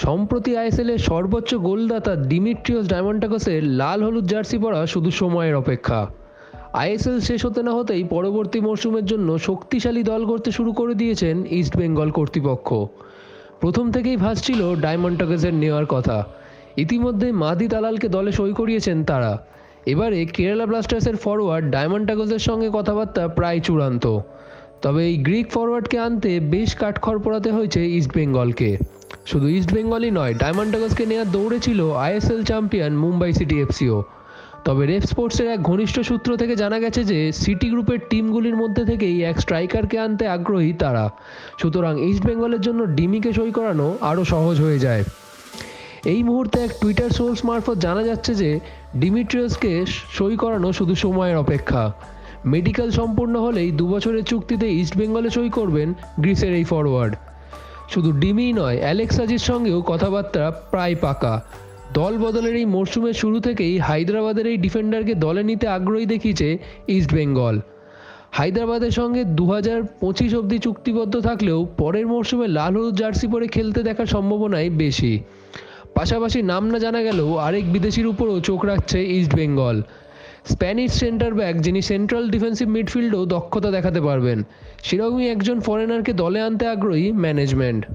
সম্প্রতি আইএসএল এর সর্বোচ্চ গোলদাতা ডিমিট্রিওস ডায়মন্ডাকসের লাল হলুদ জার্সি পরা শুধু সময়ের অপেক্ষা। আইএসএল শেষ হতে না হতেই পরবর্তী মরশুমের জন্য শক্তিশালী দল করতে শুরু করে দিয়েছেন ইস্ট বেঙ্গল কর্তৃপক্ষ। প্রথম থেকেই ভাসছিল ডায়মন্ডাকসের নেওয়ার কথা। ইতিমধ্যে মাদি তালালকে দলে সই করিয়েছেন তারা। এবারে কেরালা ব্লাস্টার্সের ফরওয়ার্ড ডায়মন্ডাকসের সঙ্গে কথাবার্তা প্রায় চূড়ান্ত। তবে এই গ্রিক ফরওয়ার্ডকে আনতে বেশ কাঠখড় পোড়াতে হয়েছে ইস্ট বেঙ্গলকে। শুধু ইস্ট বেঙ্গলই নয় ডায়মন্ডাগসকে নেওয়ার দৌড়ে ছিল আইএসএল চ্যাম্পিয়ন মুম্বাই সিটি এফসিও তবে রেফ স্পোর্টসের এক ঘনিষ্ঠ সূত্র থেকে জানা গেছে যে সিটি গ্রুপের টিমগুলির মধ্যে থেকেই এক স্ট্রাইকারকে আনতে আগ্রহী তারা। সুতরাং ইস্ট বেঙ্গলের জন্য ডিমিকে সই করানো আরও সহজ হয়ে যায়। এই মুহূর্তে এক টুইটার সোর্স মারফত জানা যাচ্ছে যে ডিমিট্রিয়াসকে সই করানো শুধু সময়ের অপেক্ষা। মেডিকেল সম্পূর্ণ হলেই দু বছরের চুক্তিতে ইস্ট বেঙ্গলে সই করবেন গ্রিসের এই ফরওয়ার্ড শুধু ডিমিই নয় অ্যালেক্স সাজির সঙ্গেও কথাবার্তা প্রায় পাকা। দল বদলের এই মরশুমের শুরু থেকেই হায়দ্রাবাদের এই ডিফেন্ডারকে দলে নিতে আগ্রহী দেখিয়েছে ইস্ট বেঙ্গল। হায়দ্রাবাদের সঙ্গে দু হাজার পঁচিশ অবধি চুক্তিবদ্ধ থাকলেও পরের মরশুমে লাল হলুদ জার্সি পরে খেলতে দেখার সম্ভাবনাই বেশি। পাশাপাশি নাম না জানা গেলেও আরেক বিদেশির উপরও চোখ রাখছে East Bengal. Spanish centre back, যিনি সেন্ট্রাল ডিফেন্সিভ মিডফিল্ডেও দক্ষতা দেখাতে পারবেন। সেরকমই একজন ফরেনারকে দলে আনতে আগ্রহী ম্যানেজমেন্ট